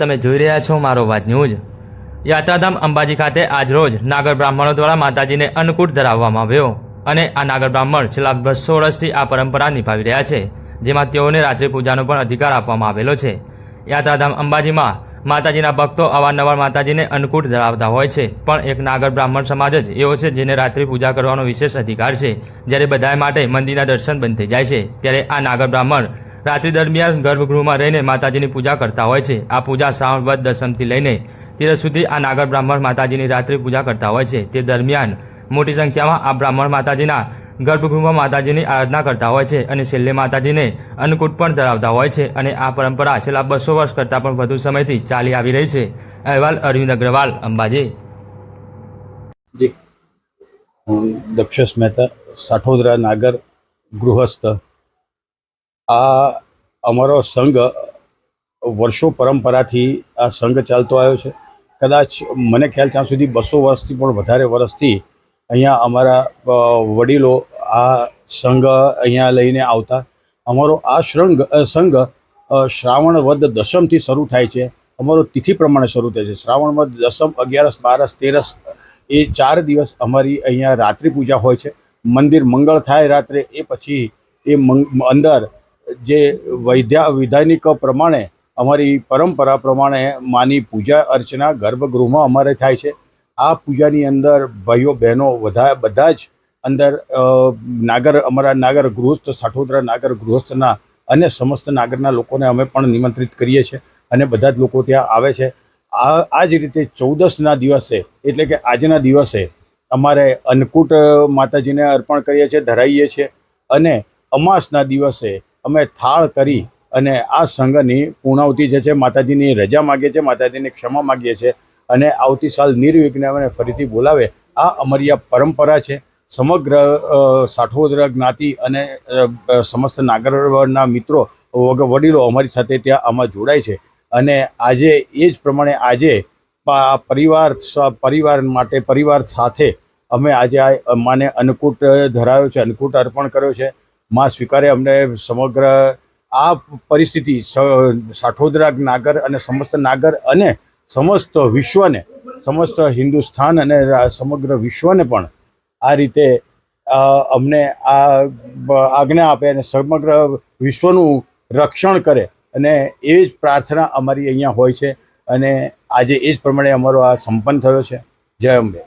તમે જોઈ રહ્યા છો મારો વાત ન્યૂઝ. યાત્રાધામ અંબાજી ખાતે આજરોજ નાગર બ્રાહ્મણો દ્વારા માતાજીને અન્નકૂટ ધરાવવામાં આવ્યો અને આ નાગર બ્રાહ્મણ છેલ્લા બસો વર્ષથી આ પરંપરા નિભાવી રહ્યા છે, જેમાં તેઓને રાત્રિ પૂજાનો પણ અધિકાર આપવામાં આવેલો છે. યાત્રાધામ અંબાજીમાં માતાજીના ભક્તો અવારનવાર માતાજીને અન્નકૂટ ધરાવતા હોય છે, પણ એક નાગર બ્રાહ્મણ સમાજ જ એવો છે જેને રાત્રિ પૂજા કરવાનો વિશેષ અધિકાર છે. જ્યારે બધા માટે મંદિરના દર્શન બંધ થઈ જાય છે, ત્યારે આ નાગર બ્રાહ્મણ રાત્રિ દરમિયાન ગર્ભગૃહમાં રહીને માતાજીની પૂજા કરતા હોય છે. આ પૂજા શ્રાવણ વદ દસમથી લઈને તેર સુધી આ નાગર બ્રાહ્મણ માતાજીની રાત્રિ પૂજા કરતા હોય છે. તે દરમિયાન મોટી સંખ્યામાં આ બ્રાહ્મણ માતાજીના ગર્ભગૃહમાં માતાજીની આરાધના કરતા હોય છે અને છેલ્લે માતાજીને અન્નકૂટ પણ ધરાવતા હોય છે અને આ પરંપરા છેલ્લા બસો વર્ષ કરતાં પણ વધુ સમયથી ચાલી આવી રહી છે. અહેવાલ અરવિંદ અગ્રવાલ, અંબાજી. દક્ષસ મહેતા, સાઠોદરા નાગર ગૃહસ્થ. આ અમારો સંઘ વર્ષો પરંપરાથી આ સંઘ ચાલતો આવ્યો છે. કદાચ મને ખ્યાલ ત્યાં સુધી બસો વર્ષથી પણ વધારે વર્ષથી અહીંયા અમારા વડીલો આ સંઘ અહીંયા લઈને આવતા. અમારો આ શ્રંગ સંઘ શ્રાવણ વદ દશમથી શરૂ થાય છે. અમારો તિથિ પ્રમાણે શરૂ થાય છે. શ્રાવણ વદ દસમ અગિયારસ, બારસ, તેરસ એ ચાર દિવસ અમારી અહીંયા રાત્રિ પૂજા હોય છે. મંદિર મંગળ થાય રાત્રે એ પછી એ મંગ, અંદર જે વૈધ્યા વૈધાનિક પ્રમાણે અમારી પરંપરા પ્રમાણે માની પૂજા અર્ચના ગર્ભગૃહમાં અમારે થાય છે. આ પૂજાની અંદર ભાઈઓ, બહેનો બધા બધા જ અંદર નાગર, અમારા નાગર ગૃહસ્થ, સાઠોદરા નાગર ગૃહસ્થના અને સમસ્ત નાગરના લોકોને અમે પણ નિમંત્રિત કરીએ છીએ અને બધા જ લોકો ત્યાં આવે છે. આ આ જ રીતે ચૌદસના દિવસે, એટલે કે આજના દિવસે અમારે અન્નકૂટ માતાજીને અર્પણ કરીએ છીએ ધરાવીએ છીએ અને અમાસના દિવસે અમે થાળ કરી અને આ સંઘની પૂર્ણાવતી જે છે, માતાજીની રજા માગીએ છીએ, માતાજીની ક્ષમા માગીએ છીએ અને આવતી સાલ નિર્વિઘ્ને અમે ફરીથી બોલાવે. આ અમારી આ પરંપરા છે. સમગ્ર સાઠોદ્ર જ્ઞાતિ અને સમસ્ત નાગરના મિત્રો વગર વડીલો અમારી સાથે ત્યાં આમાં જોડાય છે. અને આજે એ જ પ્રમાણે આજે પરિવાર પરિવાર માટે, પરિવાર સાથે અમે આજે આ માને અન્નકૂટ ધરાવ્યો છે, અન્નકૂટ અર્પણ કર્યો છે. માં સ્વીકારે અમને સમગ્ર આ પરિસ્થિતિ સાઠોદરા નાગર અને સમસ્ત નાગર અને સમસ્ત વિશ્વને, સમસ્ત હિન્દુસ્તાન અને સમગ્ર વિશ્વને પણ આ રીતે અમને આ આજ્ઞા આપે અને સમગ્ર વિશ્વનું રક્ષણ કરે અને એ જ પ્રાર્થના અમારી અહીંયા હોય છે અને આજે એ જ પ્રમાણે અમારો આ સંપન્ન થયો છે. જય અંબે.